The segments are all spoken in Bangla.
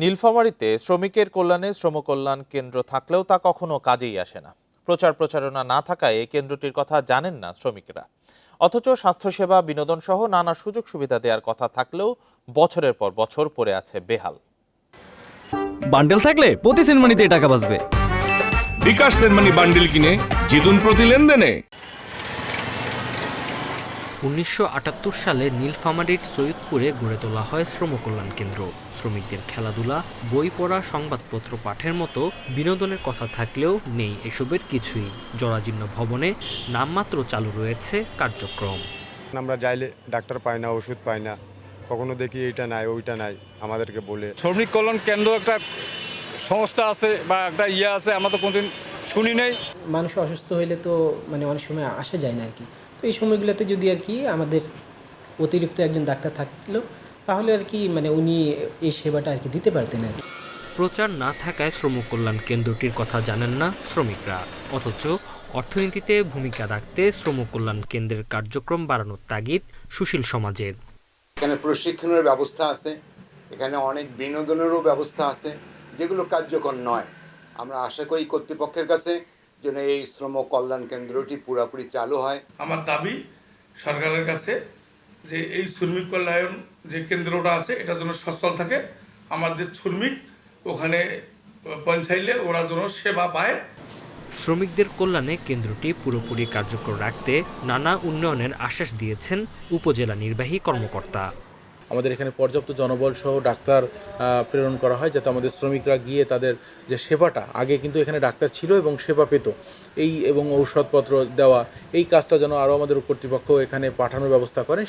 নীলফামারীতে শ্রমিকের কল্যাণে শ্রম কল্যাণ কেন্দ্র থাকলেও তা কখনো কাজেই আসে না। প্রচার প্রচারণা না থাকায় এই কেন্দ্রটির কথা জানেন না শ্রমিকরা। অথচ স্বাস্থ্যসেবা বিনোদন সহ নানা সুযোগ সুবিধা দেওয়ার কথা থাকলেও বছরের পর বছর পড়ে আছে বেহাল। বান্ডেল থাকলে প্রতি সেনমানিতে টাকা বাঁচবে। বিকাশ সেনমানি বান্ডিল কিনে জিতুন প্রতি লেনদেনে। উনিশশো আটাত্তর সালে নীলফামারীর সৈয়দপুরে গড়ে তোলা হয় শ্রম কল্যাণ কেন্দ্র। শ্রমিকদের খেলাধুলা বই পড়া সংবাদপত্র পাঠের মতো বিনোদনের কথা থাকলেও নেই এসবের কিছুই। জরাজীর্ণ ভবনে নামমাত্র চালু রয়েছে কার্যক্রম। আমরা যাইলে ডাক্তার পাই না ওষুধ পাই না। কখনো দেখি এইটা নাই ওইটা নাই আমাদেরকে বলে। শ্রমিক কল্যাণ কেন্দ্র একটা সংস্থা আছে বা একটা ইয়ে আছে আমরা তো কোনোদিন শুনি নাই। মানুষ অসুস্থ হইলে তো মানে অনেক সময় আসা যায় না আর কি। তো এই সময়গুলোতে যদি আর কি আমাদের অতিরিক্ত একজন ডাক্তার থাকল তাহলে আর কি মানে উনি এই সেবাটা আর কি দিতে পারতেন আর কি। প্রচার না থাকায় শ্রম কল্যাণ কেন্দ্রটির কথা জানেন না শ্রমিকরা। অথচ অর্থনীতিতে ভূমিকা রাখতে শ্রম কল্যাণ কেন্দ্রের কার্যক্রম বাড়ানোর তাগিদ সুশীল সমাজের। এখানে প্রশিক্ষণের ব্যবস্থা আছে এখানে অনেক বিনোদনেরও ব্যবস্থা আছে যেগুলো কার্যকর নয়। আমরা আশা করি কর্তৃপক্ষের কাছে যেন এই শ্রম কল্যাণ কেন্দ্রটি পুরোপুরি চালু হয়। আমার দাবি সরকারের কাছে যে এই শ্রমিক কল্যাণ যে কেন্দ্রটা আছে এটা যেন সচল থাকে। আমাদের শ্রমিক ওখানে পৌঁছাইলে ওরা যেন সেবা পায়। শ্রমিকদের কল্যাণে কেন্দ্রটি পুরোপুরি কার্যকর রাখতে নানা উন্নয়নের আশ্বাস দিয়েছেন উপজেলা নির্বাহী কর্মকর্তা। আমাদের এখানে পর্যাপ্ত জনবল সহ ডাক্তার প্রেরণ করা হয় যাতে আমাদের শ্রমিকরা গিয়ে তাদের যে সেবাটা, আগে কিন্তু এখানে ডাক্তার ছিল এবং সেবা পেত। এই এবং ঔষধপত্র দেওয়া, এই কাজটা যেন আরও আমাদের কর্তৃপক্ষ এখানে পাঠানোর ব্যবস্থা করেন।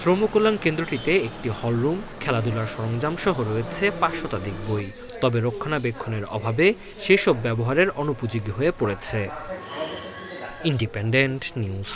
শ্রম কল্যাণ কেন্দ্রটিতে একটি হলরুম, খেলাধুলার সরঞ্জাম সহ রয়েছে পাঁচ শতাধিক বই। তবে রক্ষণাবেক্ষণের অভাবে সেসব ব্যবহারের অনুপযোগী হয়ে পড়েছে। Independent news.